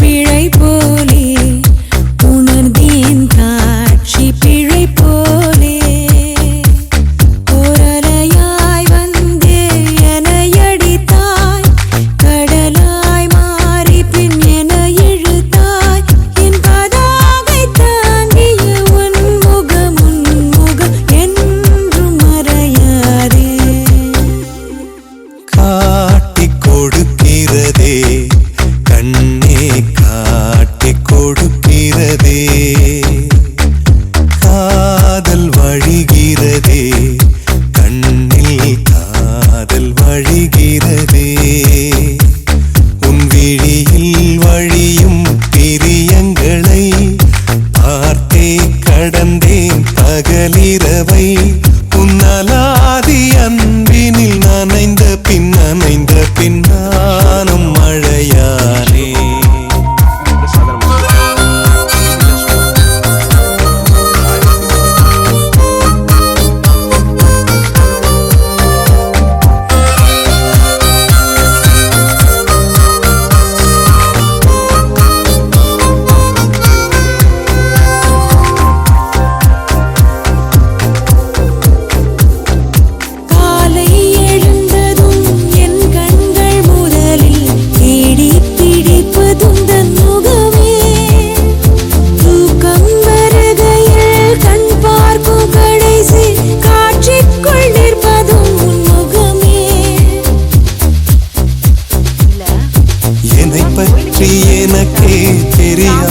பிழை போலே காதல் வழிகிறதே. கண்ணில் காதல் வழிகிறதே. உன் விழியில் வழியும் பிரியங்களை பார்த்தே கடந்தேன் பகலிரவை. உன்னலாதி அன்பினில் நனைந்த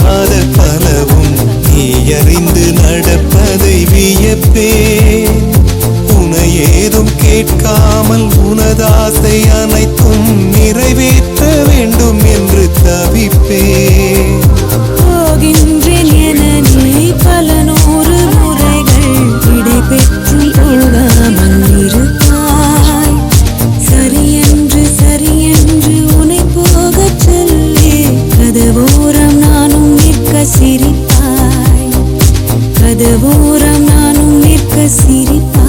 அறியாத பலவும் நீ அறிந்து நடப்பதை வியப்பே. உன ஏதும் கேட்காமல் உனதாசை அனைத்து கதவோரம் நானும் நிற்க சிரிப்பான்